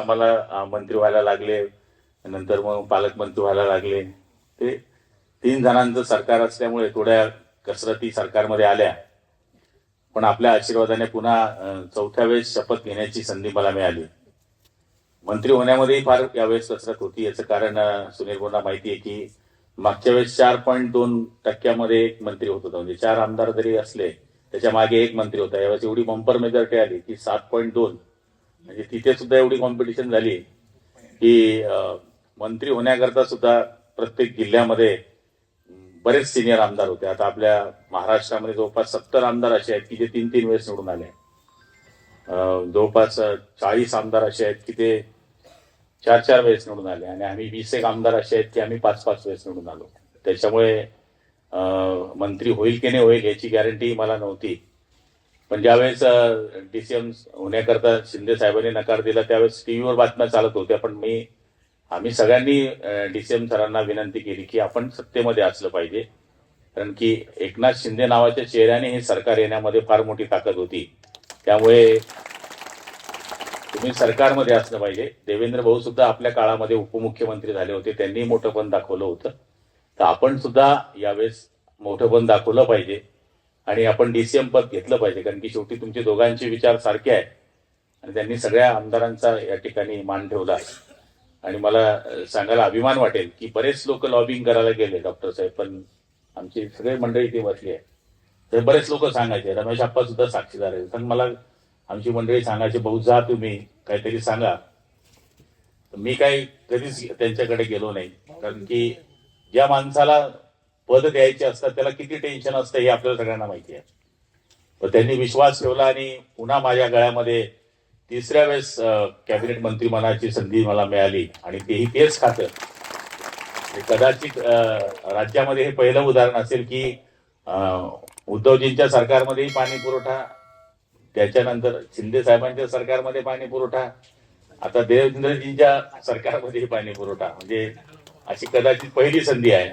आम्हाला मंत्री व्हायला लागले नंतर मग पालकमंत्री व्हायला लागले. ते तीन जणांचं सरकार असल्यामुळे थोड्या कसरती सरकारमध्ये आल्या. पण आपल्या आशीर्वादाने पुन्हा चौथ्या वेळेस शपथ घेण्याची संधी मला मिळाली. मंत्री होण्यामध्येही फार यावेळेस कसरत होती. याचं कारण सुनील भाऊंना माहिती आहे की मागच्या वेळेस चार पॉईंट दोन टक्क्यामध्ये एक मंत्री होत होता. म्हणजे चार आमदार जरी असले त्याच्यामागे एक मंत्री होता. यावेळेस एवढी बंपर मेजॉरिटी आली की सात पॉईंट दोन. म्हणजे तिथे सुद्धा एवढी कॉम्पिटिशन झाली. की मंत्री होण्याकरता सुद्धा प्रत्येक जिल्ह्यामध्ये बरेच सिनियर आमदार होते. आता आपल्या महाराष्ट्रामध्ये जवळपास सत्तर आमदार असे आहेत की जे तीन तीन वेळेस निवडून आले जवळपास चाळीस आमदार असे आहेत की ते चार चार वेळेस निवडून आले. आणि आम्ही वीस एक आमदार असे आहेत की आम्ही पाच पाच वेळेस निवडून आलो. त्याच्यामुळे मंत्री होईल की नाही होईल याची गॅरंटी मला नव्हती. पण ज्यावेळेस डीसीएम होण्याकरता शिंदे साहेबांनी नकार दिला त्यावेळेस टीव्हीवर बातम्या चालत होत्या. पण मी आम्ही सगळ्यांनी डीसीएम सरांना विनंती केली की आपण सत्तेमध्ये असलं पाहिजे. कारण की एकनाथ शिंदे नावाच्या चेहऱ्याने हे सरकार येण्यामध्ये फार मोठी ताकद होती. त्यामुळे तुम्ही सरकारमध्ये असलं पाहिजे. देवेंद्र भाऊ सुद्धा आपल्या काळामध्ये उपमुख्यमंत्री झाले होते. त्यांनी मोठं पण दाखवलं होतं. तर आपण सुद्धा यावेळेस मोठं पण दाखवलं पाहिजे. आणि आपण डीसीएम पद घेतलं पाहिजे कारण की शेवटी तुमचे दोघांचे विचार सारखे आहेत. आणि त्यांनी सगळ्या आमदारांचा या ठिकाणी मान ठेवला आणि मला सांगायला अभिमान वाटेल की बरेच लोक लॉबिंग करायला गेले डॉक्टर साहेब पण आमची सगळी मंडळी ती बसली आहे. तर बरेच लोक सांगायचे रमेश आप्पा सुद्धा साक्षीदार आहे पण मला आमची मंडळी सांगायचे भाऊ जा तुम्ही काहीतरी सांगा. मी काही कधीच त्यांच्याकडे गेलो नाही. कारण की ज्या माणसाला पद द्यायचे असतात त्याला किती टेन्शन असतं हे आपल्याला सगळ्यांना माहिती आहे. तर त्यांनी विश्वास ठेवला आणि पुन्हा माझ्या गळ्यामध्ये तिसऱ्या वेळेस कॅबिनेट मंत्री संधी मला मिळाली आणि तेही तेच खातं. कदाचित राज्यामध्ये हे पहिलं उदाहरण असेल की उद्धवजींच्या सरकारमध्येही पाणी पुरवठा त्याच्यानंतर शिंदे साहेबांच्या सरकारमध्ये पाणी पुरवठा आता देवेंद्रजींच्या सरकारमध्येही पाणी पुरवठा. म्हणजे अशी कदाचित पहिली संधी आहे.